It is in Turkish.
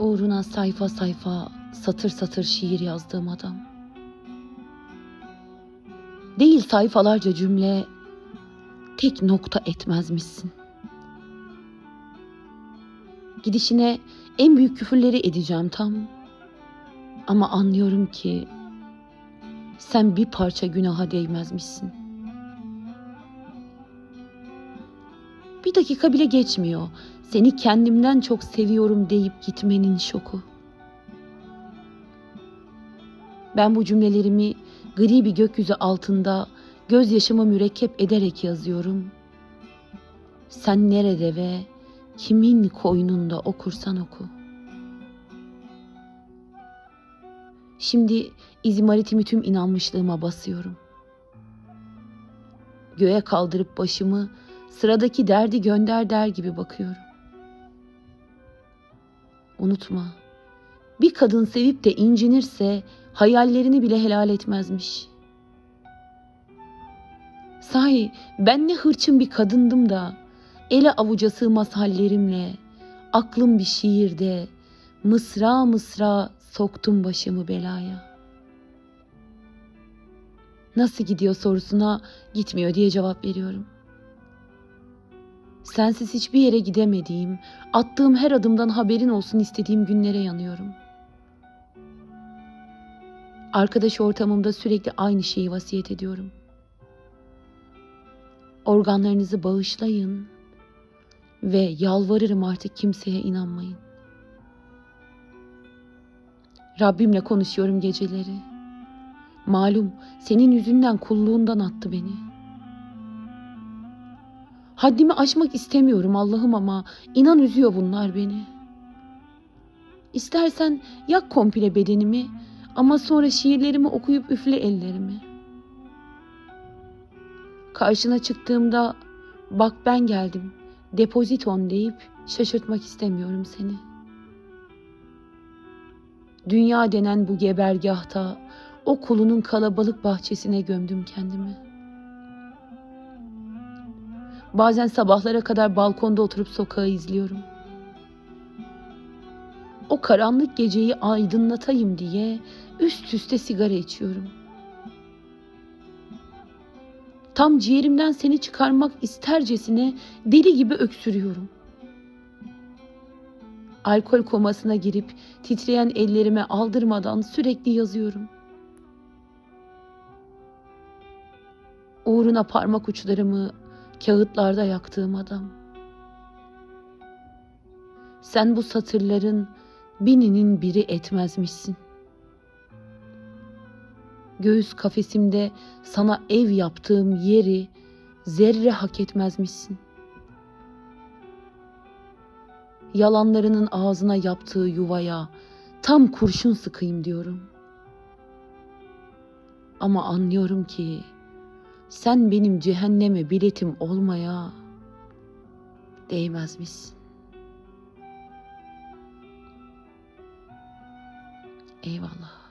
Uğruna sayfa sayfa, satır satır şiir yazdığım adam. Değil sayfalarca cümle, tek nokta etmezmişsin. Gidişine en büyük küfürleri edeceğim tam. Ama anlıyorum ki sen bir parça günaha değmezmişsin. Bir dakika bile geçmiyor. Seni kendimden çok seviyorum deyip gitmenin şoku. Ben bu cümlelerimi gri bir gökyüzü altında gözyaşımı mürekkep ederek yazıyorum. Sen nerede ve kimin koynunda okursan oku. Şimdi izmaritimi tüm inanmışlığıma basıyorum. Göğe kaldırıp başımı sıradaki derdi gönder der gibi bakıyorum. Unutma. Bir kadın sevip de incinirse hayallerini bile helal etmezmiş. Sahi ben ne hırçın bir kadındım da ele avuca sığmaz hallerimle aklım bir şiirde mısra mısra soktum başımı belaya. Nasıl gidiyor sorusuna gitmiyor diye cevap veriyorum. Sensiz hiçbir yere gidemediğim, attığım her adımdan haberin olsun istediğim günlere yanıyorum. Arkadaş ortamımda sürekli aynı şeyi vasiyet ediyorum. Organlarınızı bağışlayın ve yalvarırım artık kimseye inanmayın. Rabbimle konuşuyorum geceleri. Malum senin yüzünden kulluğundan attı beni. Haddimi aşmak istemiyorum Allah'ım ama inan üzüyor bunlar beni. İstersen yak komple bedenimi ama sonra şiirlerimi okuyup üfle ellerimi. Karşına çıktığımda bak ben geldim depoziton deyip şaşırtmak istemiyorum seni. Dünya denen bu gebergahta o kulunun kalabalık bahçesine gömdüm kendimi. Bazen sabahlara kadar balkonda oturup sokağı izliyorum. O karanlık geceyi aydınlatayım diye üst üste sigara içiyorum. Tam ciğerimden seni çıkarmak istercesine deli gibi öksürüyorum. Alkol komasına girip titreyen ellerime aldırmadan sürekli yazıyorum. Uğruna parmak uçlarımı kağıtlarda yaktığım adam. Sen bu satırların bininin biri etmezmişsin. Göğüs kafesimde sana ev yaptığım yeri zerre hak etmezmişsin. Yalanlarının ağzına yaptığı yuvaya tam kurşun sıkayım diyorum. Ama anlıyorum ki sen benim cehenneme biletim olmaya değmezmişsin. Eyvallah.